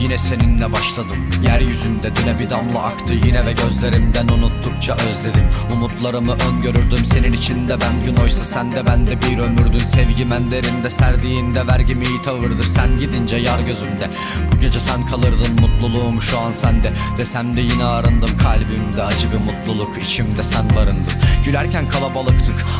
Yine seninle başladım. Yeryüzünde dile bir damla aktı. Yine ve gözlerimden unuttukça özledim. Umutlarımı öngörürdüm. Senin içinde ben gün oysa sen de ben de bir ömürdün. Sevgim en derinde serdiğinde vergim iyi tavırdır. Sen gidince yar gözümde. Bu gece sen kalırdın mutluluğum şu an sende. Desem de yine arındım. Kalbimde acı bir mutluluk içimde sen barındın. Gülerken kalabalıktık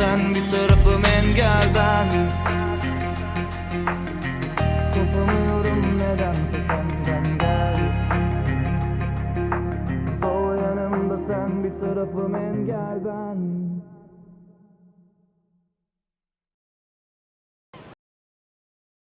sen bir tarafım engel ben. Kopamıyorum nedense senden gel. Sol yanımda sen bir tarafım engel ben